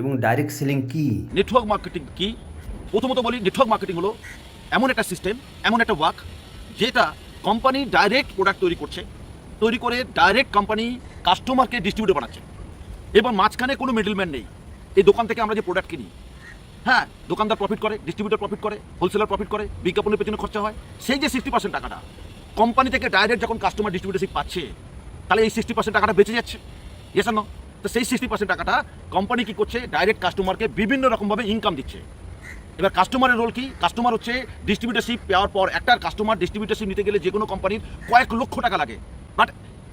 এবং direct selling কি? Network marketing কি? প্রথমত বলি নেটওয়ার্ক মার্কেটিং হলো এমন একটা সিস্টেম এমন একটা ওয়ার্ক যেটা কোম্পানি ডাইরেক্ট প্রোডাক্ট তৈরি করছে, তৈরি করে ডাইরেক্ট কোম্পানি কাস্টমারকে ডিস্ট্রিবিউটর বানাচ্ছে। এবং মাঝখানে কোনো মিডলম্যান নেই। এই দোকান থেকে আমরা যে প্রোডাক্ট কিনি হ্যাঁ দোকানদার প্রফিট করে ডিস্ট্রিবিউটর প্রফিট করে হোলসেলার প্রফিট করে, বিজ্ঞাপনের পেছনে খরচা হয়, সেই যে সিক্সটি পার্সেন্ট টাকাটা কোম্পানি থেকে ডাইরেক্ট যখন কাস্টমার ডিস্ট্রিবিউটারশিপ পাচ্ছে, তাহলে এই সিক্সটি পার্সেন্ট টাকাটা বেঁচে যাচ্ছে। ইয়েস নো তো সেই সিক্সটি পার্সেন্ট টাকাটা কোম্পানি কি করছে? ডাইরেক্ট কাস্টমারকে বিভিন্ন রকমভাবে ইনকাম দিচ্ছে। এবার কাস্টমারের রোল কি? কাস্টমার হচ্ছে ডিস্ট্রিবিউটারশিপ পাওয়ার পর একটা কাস্টমার ডিস্ট্রিবিউটারশিপ নিতে গেলে যে কোনো কোম্পানির কয়েক লক্ষ টাকা লাগে। বাট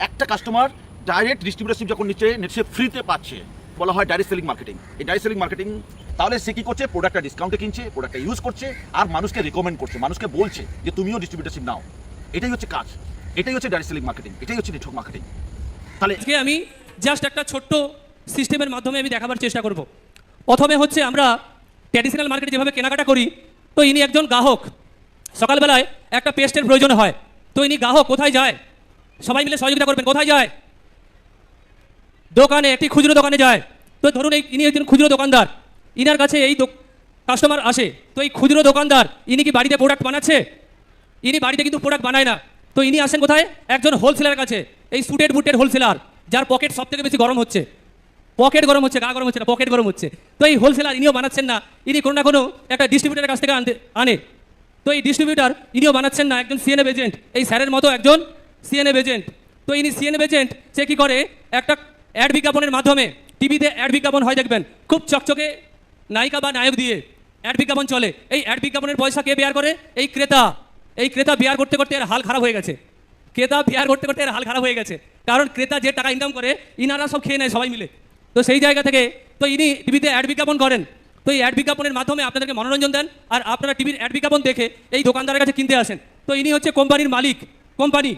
একটা কাস্টমার ডাইরেক্ট ডিস্ট্রিবিউটারশিপ যখন নিচ্ছে, সে ফ্রিতে পাচ্ছে। বলা হয় ডাইরেক্ট সেলিং মার্কেটিং এই ডাইরেক্ট সেলিং মার্কেটিং তাহলে সে কি করছে? প্রোডাক্টটা ডিসকাউন্টে কিনছে প্রোডাক্টটা ইউজ করছে, আর মানুষকে রিকমেন্ড করছে, মানুষকে বলছে যে, তুমিও ডিস্ট্রিবিউটারশিপ নাও। এটাই হচ্ছে কাজ। এটাই হচ্ছে ডাইরেক্ট সেলিং মার্কেটিং এটাই হচ্ছে নেটওয়ার্ক মার্কেটিং তাহলে আমি জাস্ট একটা ছোট্ট সিস্টেমের মাধ্যমে আমি দেখাবার চেষ্টা করব। প্রথমে হচ্ছে আমরা ট্র্যাডিশনাল মার্কেটে যেভাবে কেনাকাটা করি, তো ইনি একজন গ্রাহক। সকালবেলায় একটা পেস্টের প্রয়োজন হয়, তো ইনি গ্রাহক, কোথায় যায়? সবাই মিলে সহযোগিতা করবেন, কোথায় যায়? দোকানে, একটি খুচরো দোকানে যায়। তো ধরুন এই ইনি একজন খুচরো দোকানদার, ইনার কাছে এই কাস্টমার আসে, তো এই খুচরো দোকানদার, ইনি কি বাড়িতে প্রোডাক্ট বানাচ্ছে? ইনি বাড়িতে কিন্তু প্রোডাক্ট বানায় না। তো ইনি আসেন কোথায়? একজন হোলসেলার কাছে, এই সুটেড বুটের হোলসেলার যার পকেট সব থেকে বেশি গরম হচ্ছে। পকেট গরম হচ্ছে, গা গরম হচ্ছে না পকেট গরম হচ্ছে। তো এই হোলসেলার ইনিও বানাচ্ছেন না, ইনি কোনো না কোনো একটা ডিস্ট্রিবিউটারের কাছ থেকে আনতে, আনে। তো এই ডিস্ট্রিবিউটার ইনিও বানাচ্ছেন না, একজন সিএনএফ এজেন্ট এই স্যারের মতো একজন সিএনএফ এজেন্ট তো ইনি সিএনএফ এজেন্ট সে কী করে? একটা অ্যাড বিজ্ঞাপনের মাধ্যমে টিভিতে অ্যাড বিজ্ঞাপন হয়, দেখবেন, খুব চকচকে নায়িকা বা নায়ক দিয়ে অ্যাড বিজ্ঞাপন চলে। এই অ্যাড বিজ্ঞাপনের পয়সা কে বেয়ার করে? এই ক্রেতা। এই ক্রেতা বিয়ার করতে করতে এর হাল খারাপ হয়ে গেছে। ক্রেতা বিয়ার করতে করতে হাল খারাপ হয়ে গেছে। কারণ ক্রেতা যে টাকা ইনকাম করে, ইনারা সব খেয়ে নেয় সবাই মিলে। তো সেই জায়গা থেকে, তো ইনি টিভিতে অ্যাড বিজ্ঞাপন করেন। তো এই অ্যাড বিজ্ঞাপনের মাধ্যমে আপনাদেরকে মনোরঞ্জন দেন, আর আপনারা টিভির অ্যাড বিজ্ঞাপন দেখে এই দোকানদারের কাছে কিনতে আসেন। তো ইনি হচ্ছে কোম্পানির মালিক, কোম্পানি।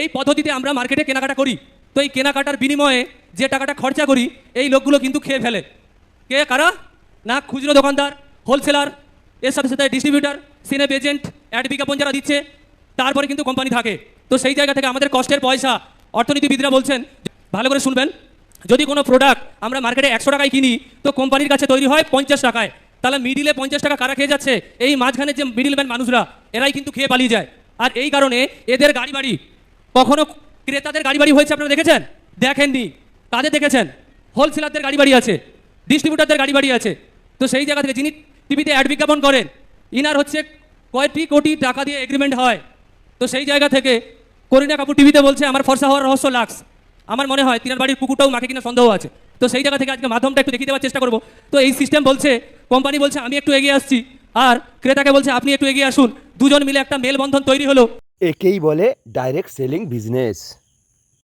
এই পদ্ধতিতে আমরা মার্কেটে কেনাকাটা করি। তো এই কেনাকাটার বিনিময়ে যে টাকাটা খরচা করি, এই লোকগুলো কিন্তু খেয়ে ফেলে। কে, কারা? না, খুচরো দোকানদার, হোলসেলার, এর সাথে সাথে ডিস্ট্রিবিউটার সিনেপ এজেন্ট অ্যাড বিজ্ঞাপন যারা দিচ্ছে, তারপরে কিন্তু কোম্পানি থাকে। তো সেই জায়গা থেকে আমাদের কষ্টের পয়সা অর্থনীতিবিদরা বলছেন, ভালো করে শুনবেন, যদি কোনো প্রোডাক্ট আমরা মার্কেটে একশো টাকায় কিনি, তো কোম্পানির কাছে তৈরি হয় পঞ্চাশ টাকায়। তাহলে মিডিলে পঞ্চাশ টাকা কারা খেয়ে যাচ্ছে? এই মাঝখানে যে মিডিলম্যান মানুষরা, এরাই কিন্তু খেয়ে পালিয়ে যায়। আর এই কারণে এদের গাড়ি বাড়ি কখনো ক্রেতাদের গাড়ি বাড়ি হয়েছে আপনারা দেখেছেন? দেখেননি। কাদের দেখেছেন? হোলসেলারদের গাড়ি বাড়ি আছে ডিস্ট্রিবিউটারদের গাড়ি বাড়ি আছে। তো সেই জায়গা থেকে যিনি টিভিতে অ্যাড বিজ্ঞাপন করেন, ইনার হচ্ছে কয়েকটি কোটি টাকা দিয়ে এগ্রিমেন্ট হয়। তো সেই জায়গা থেকে করিনা কাপুর টিভিতে বলছে আমার ফর্সা হওয়ার রহস্য লাক্স। আমার মনে হয় তিনার বাড়ির পুকুরটাও মাকে কিনা সন্দেহ আছে। তো সেই জায়গা থেকে আজকে মাধ্যমটা একটু দেখিয়ে দেওয়ার চেষ্টা করব। তো এই সিস্টেম বলছে কোম্পানি বলছে আমি একটু এগিয়ে আসছি। আর ক্রেতাকে বলছে আপনি একটু এগিয়ে আসুন। দুজন মিলে একটা মেলবন্ধন তৈরি হলো। একেই বলে ডাইরেক্ট সেলিং বিজনেস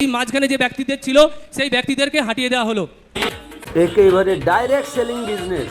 এই মাঝখানে যে ব্যক্তিদের ছিল সেই ব্যক্তিদেরকে হাঁটিয়ে দেওয়া হলো। একেই বলে ডাইরেক্ট সেলিং বিজনেস